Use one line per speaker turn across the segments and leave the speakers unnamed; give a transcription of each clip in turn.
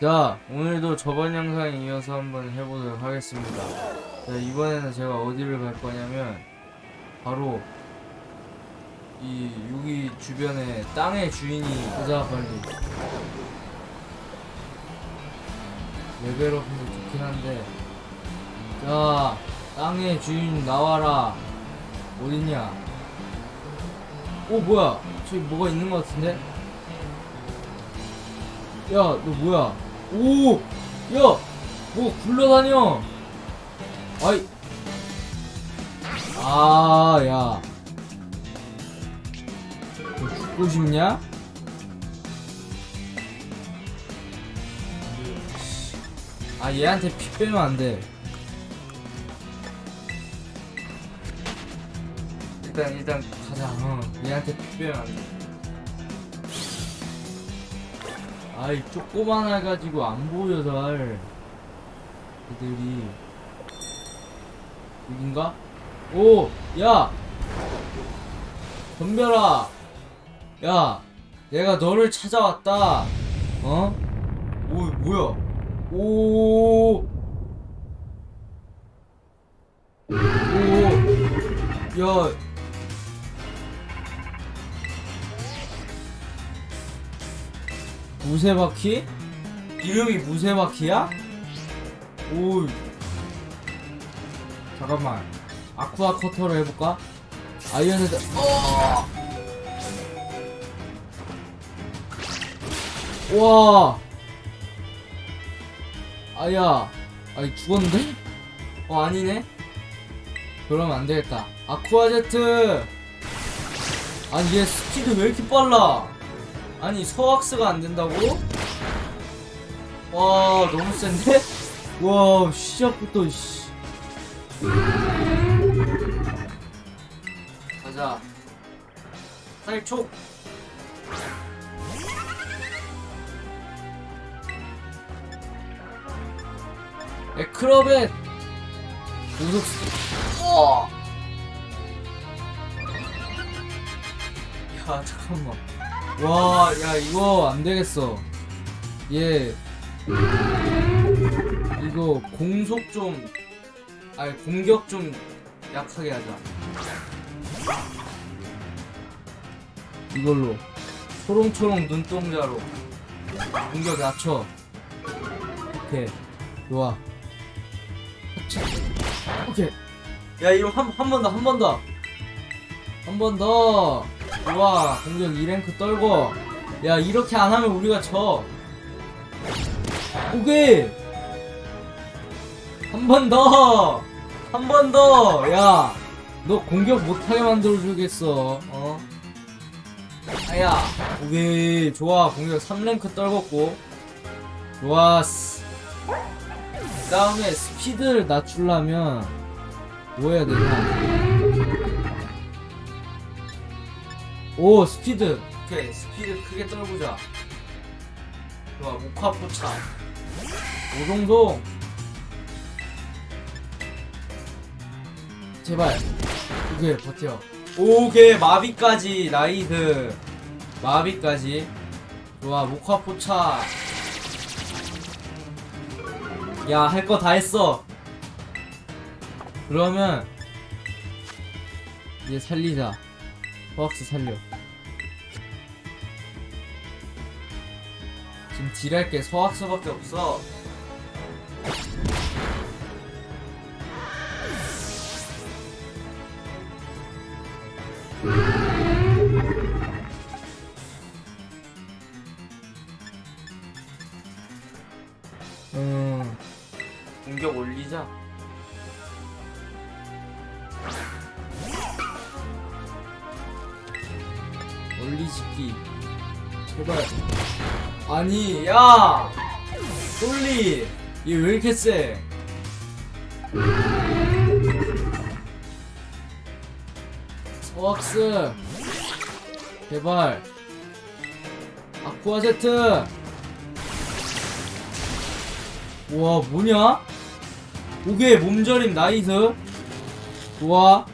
자 오늘도 저번 영상에 이어서 한번 해보도록 하겠습니다. 자 이번에는 제가 어디를 갈 거냐면 바로 이 여기 주변에 땅의 주인이 가자 빨리. 레벨업해서 좋긴 한데. 자 땅의 주인 나와라. 어딨냐? 오 뭐야? 저기 뭐가 있는 것 같은데? 야 너 뭐야 오! 야! 뭐 굴러다녀! 아이 아, 야. 너 죽고 싶냐? 아, 얘한테 피 빼면 안 돼. 일단, 일단, 가자. 어, 얘한테 피 빼면 안 돼. 아이 조그만해 가지고 안 보여 잘 애들이 여긴가? 오! 야! 덤벼라! 야! 내가 너를 찾아왔다! 어? 오 뭐야? 오! 오! 야! 무쇠바퀴? 이름이 무쇠바퀴야? 오 잠깐만 아쿠아 커터로 해볼까? 아이언 헤드 어! 와 아야 아이 죽었는데? 어 아니네 그러면 안되겠다 아쿠아 제트 아니 얘 스피드 왜 이렇게 빨라 아니 서악스가 안 된다고? 와 너무 센데? 와 시작부터 씨. 가자 살촉 에크로벳 스 어! 야 잠깐만 와, 야, 이거 안 되겠어. 얘, 이거 공속 좀, 아니, 공격 좀 약하게 하자. 이걸로. 초롱초롱 눈동자로. 공격 낮춰. 오케이. 좋아. 오케이. 야, 이거 한, 한 번 더, 한 번 더. 한 번 더. 좋아 공격 2랭크 떨고 야 이렇게 안 하면 우리가 져. 오케이. 한 번 더. 한 번 더. 야 너 공격 못하게 만들어주겠어. 어? 아야 오케이. 좋아. 공격 3랭크 떨궜고. 좋았어. 그 다음에 스피드를 낮추려면 뭐 해야 되냐 오 스피드. 오케이 스피드 크게 떨구자. 좋아 목화 포차. 오동동 제발 오케이 버텨. 오케이 마비까지 나이스. 마비까지. 좋아 목화 포차. 야 할 거 다 했어. 그러면 이제 살리자. 허악스 살려 지금 딜할 게 서학서밖에 없어. 음, 공격 올리자. 올리지기. 제발. 아니 야! 솔리! 얘 왜 이렇게 세 서학스! 제발. 아쿠아 제트 우와 뭐냐? 오게 몸저림 나이스. 좋아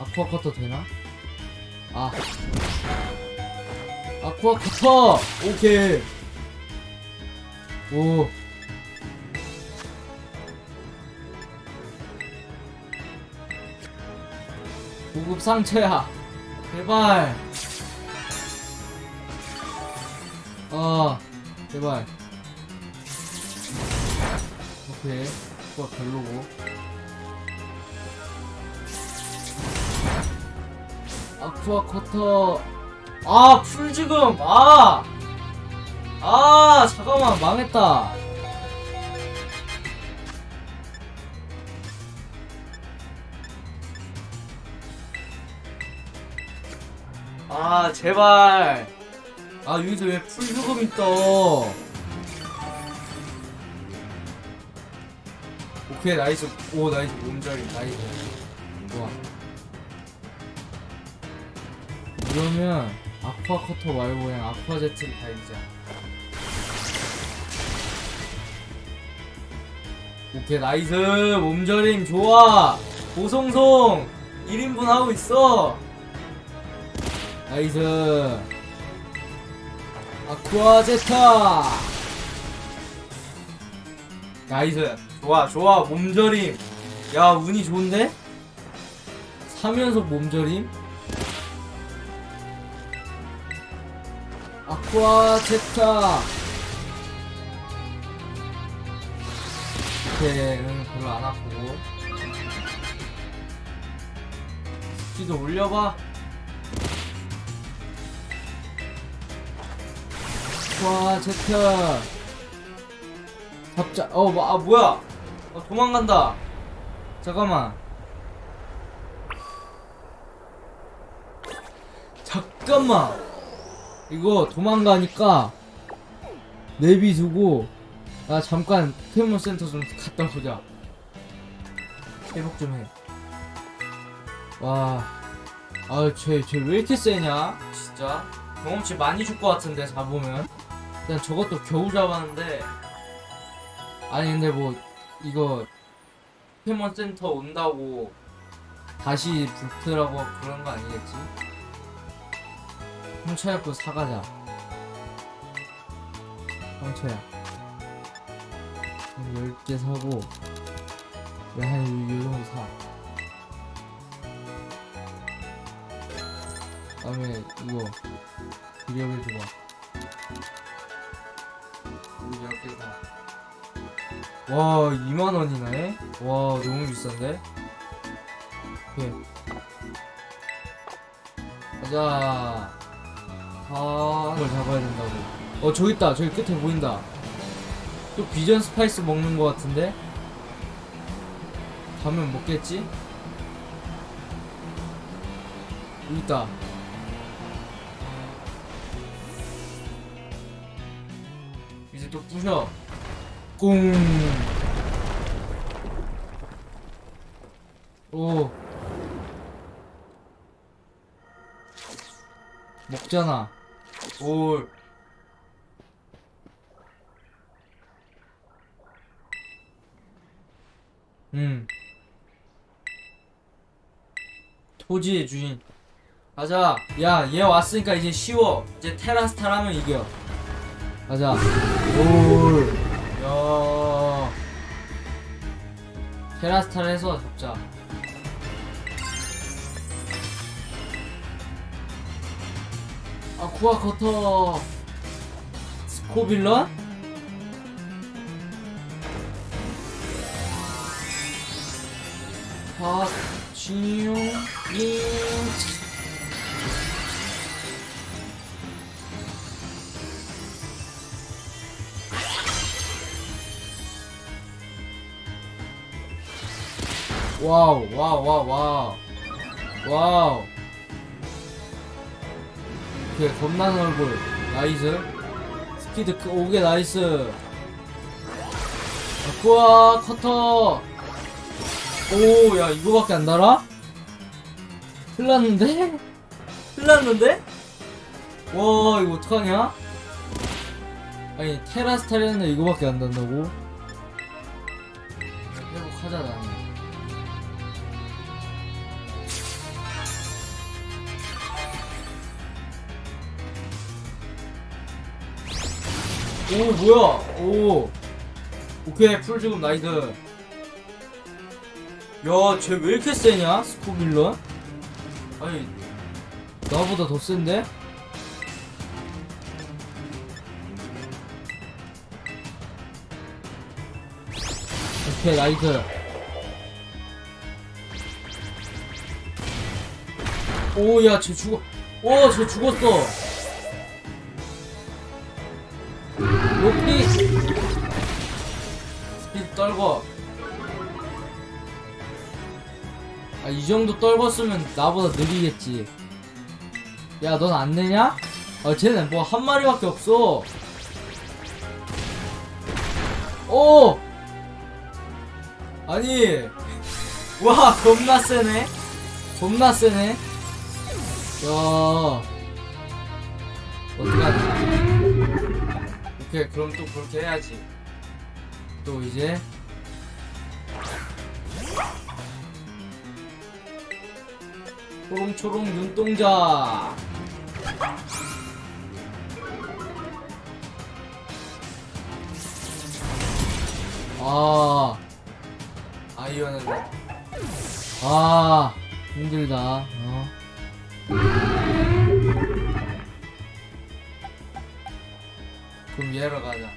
아쿠아 커터 되나? 아 아쿠아 커터 오케이. 오. 고급 상처야. 제발. 아 제발. 오케이. 아쿠아 별로고. 아쿠아 커터 아, 풀 지금. 아. 아, 잠깐만. 망했다. 아, 제발. 아, 여기서 왜풀 죽음이 떠? 오케이, 나이스. 오, 나이스. 몸자리. 나이스. 좋아. 이러면 아쿠아 커터 말고 그냥 아쿠아 제트를 달자. 오케이 나이스! 몸저림 좋아! 보송송! 1인분 하고 있어! 나이스! 아쿠아 제타! 나이스! 좋아 좋아! 몸저림! 야 운이 좋은데? 3연속 몸저림 아쿠아 제타 오케이는 별로 안 아프고. 스피드 올려봐. 아쿠아 제타 잡자. 어 뭐, 아, 뭐야? 어, 도망간다. 잠깐만. 잠깐만 이거 도망가니까 내비두고 나 잠깐 포켓몬 센터 좀 갔다 보자. 회복 좀해. 와. 아유 쟤쟤 왜 이렇게 세냐? 진짜. 경험치 많이 줄 것 같은데 잡으면. 일단 저것도 겨우 잡았는데. 아니 근데 뭐 이거 포켓몬 센터 온다고 다시 불트라고 그런 거 아니겠지? 홍차약도 사가자. 홍차약. 10개 사고, 한, 요, 요 정도 사. 그 다음에, 이거, 기력을 줘봐. 이거 10개 사. 와, 2만원이네? 와, 너무 비싼데? 오케이. 가자. 아, 걸 잡아야 된다고. 어, 저기 있다. 저기 끝에 보인다. 또 비전 스파이스 먹는 것 같은데? 가면 먹겠지? 여기 있다. 이제 또 부셔. 꿍. 오. 먹잖아. 올. 음. 토지의 주인. 가자. 야, 얘 왔으니까 이제 쉬워. 이제 테라스탈 하면 이겨. 가자. 올. 야. 테라스탈 해서 잡자. 쿠아 커터. 스코빌런? 박지용 인 와우 와우 와우 와우. 와우 오케이 겁나는 얼굴 나이스 스피드 크- 오게 나이스 아쿠아 커터 오 야 이거밖에 안 달아? 큰일났는데? 큰일났는데? 와 이거 어떡하냐? 아니 테라스탈 했는데 이거밖에 안 단다고? 회복하자 나는 오 뭐야? 오. 오케이 풀 죽음 나이드 야쟤 왜 이렇게 세냐? 스코빌런? 아니 나보다 더 센데? 오케이 나이드 오야 쟤 죽어 오쟤 죽었어 정도 떨궜으면 나보다 느리겠지. 야 넌 안 내냐? 아 쟤는 뭐 한 마리밖에 없어. 오! 아니 와 겁나 세네. 겁나 세네. 야. 어떡하지? 오케이 그럼 또 그렇게 해야지. 또 이제 초롱초롱 눈동자. 아. 아이언은 아 힘들다. 어. 그럼 얘로 가자.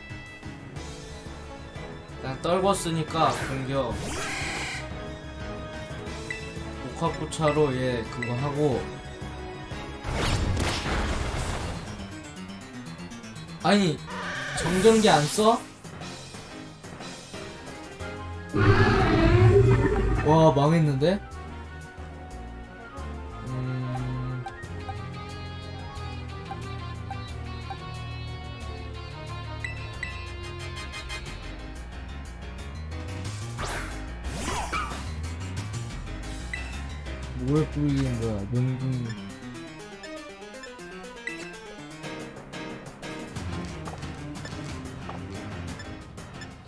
난 떨궜으니까 공격 오카포차로 얘 그거 하고 아니 정전기 안 써? 와 망했는데? 뭐에 뿌리는 거야 명중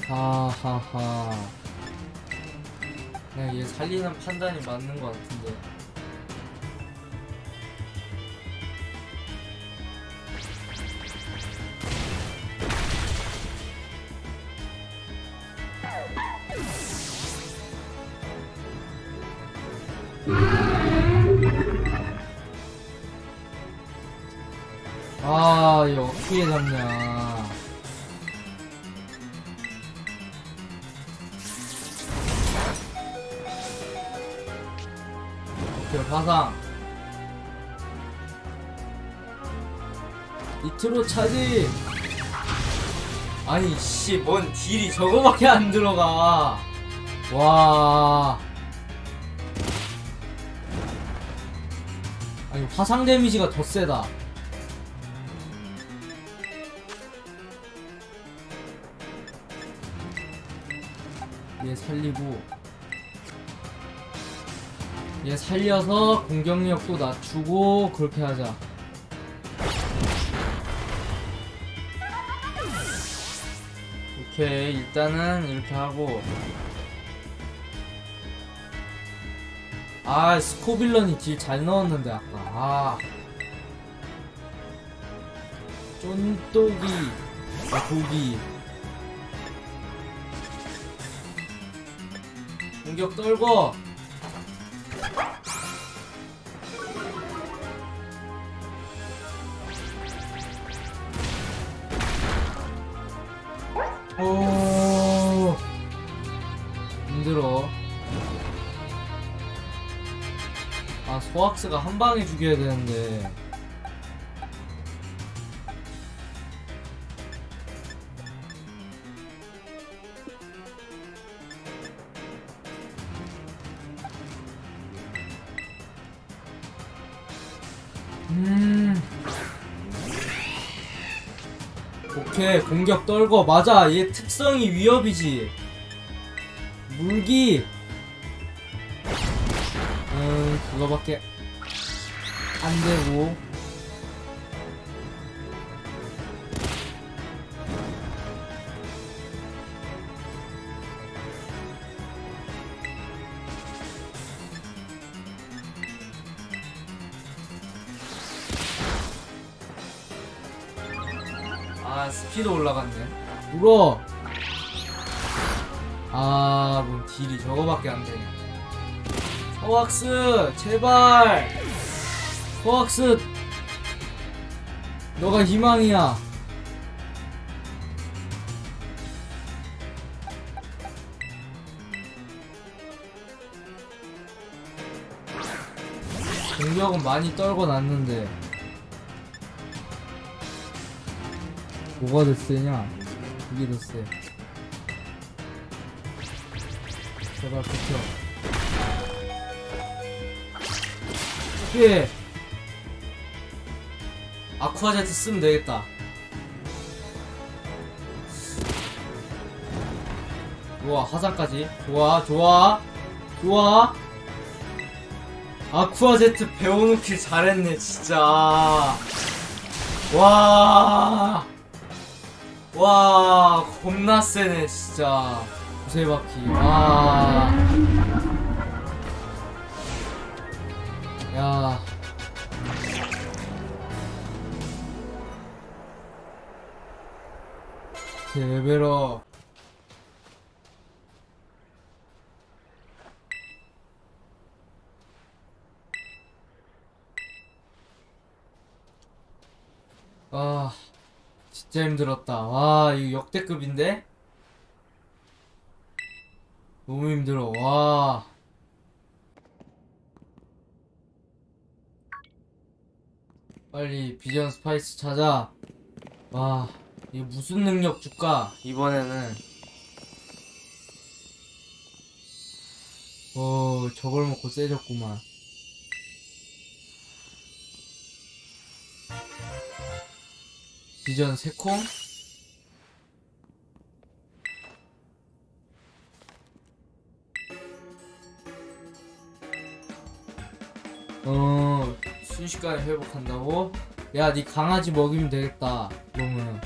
하하하. 그냥 얘 살리는 판단이 맞는 것 같은데 아, 이거 어떻게 잡냐. 오케이, 화상. 밑으로 차지. 아니, 씨, 뭔 딜이 저거밖에 안 들어가. 와. 아니, 화상 데미지가 더 세다. 얘 살리고 얘 살려서 공격력도 낮추고 그렇게 하자. 오케이 일단은 이렇게 하고. 아 스코빌런이 딜잘 넣었는데 아까. 아. 쫀독이 아 독이 공격 떨고 오. 힘들어. 아 소악스가 한 방에 죽여야 되는데 오케이 공격 떨고 맞아 얘 특성이 위협이지. 물기. 음 그거밖에 안 되고 올라갔네. 물어. 아뭐 딜이 저거밖에 안 되네. 서왁스 제발. 서왁스. 너가 희망이야. 공격은 많이 떨궈 놨는데 뭐가 더 세냐? 이게 더 세. 제발 버텨. 예. 아쿠아제트 쓰면 되겠다. 좋아, 화상까지. 좋아, 좋아. 좋아. 아쿠아제트 배워놓길 잘했네, 진짜. 와. 와, 겁나 세네, 진짜. 구세바퀴. 와. 야. 제 레벨업. 아, 진짜 힘들었다. 와, 이거 역대급인데? 너무 힘들어. 와. 빨리 비전 스파이스 찾아. 와, 이게 무슨 능력 줄까? 이번에는. 어, 저걸 먹고 세졌구만. 비전 새콤? 어 순식간에 회복한다고? 야니 강아지 먹이면 되겠다 그러면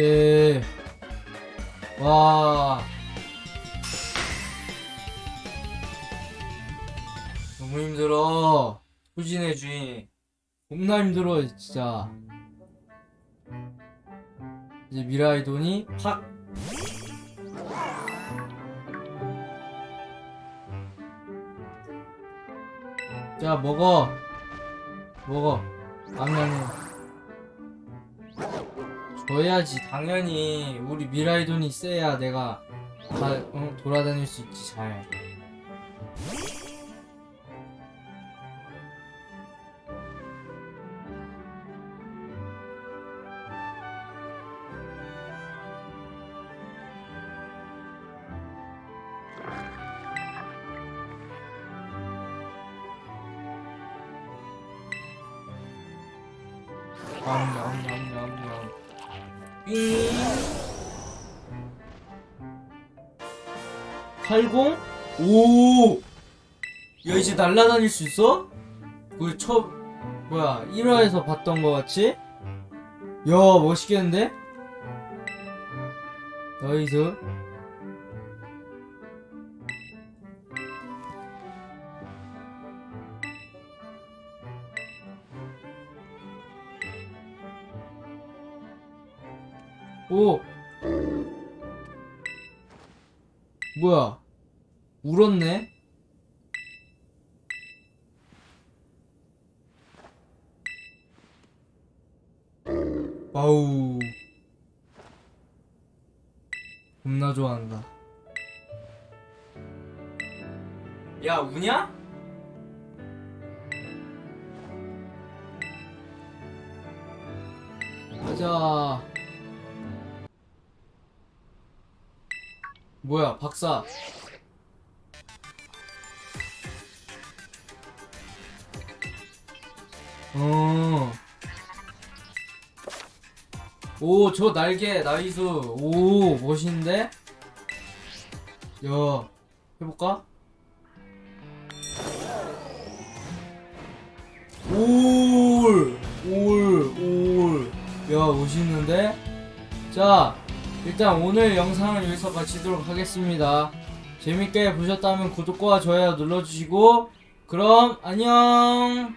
오케이 와. 너무 힘들어. 후진의 주인 겁나 힘들어 진짜. 이제 미라이 돈이 팍. 자, 먹어. 먹어. 당연 히. 줘야지, 당연히. 우리 미라이 돈이 세야 내가 다, 어, 돌아다닐 수 있지, 잘. 냠냠냠냠냠. 삥. 80? 오! 야, 이제 날아다닐 수 있어? 그, 첫, 뭐야, 1화에서 봤던 거 같이? 야, 멋있겠는데? 나이스. 오! 뭐야? 울었네? 아우. 겁나 좋아한다. 야, 우냐? 가자. 뭐야, 박사. 어. 오, 저 날개, 나이스. 오, 멋있는데? 야, 해볼까? 올, 올, 올. 야, 멋있는데? 자, 일단 오늘 영상을 여기서 마치도록 하겠습니다. 재밌게 보셨다면 구독과 좋아요 눌러주시고, 그럼 안녕!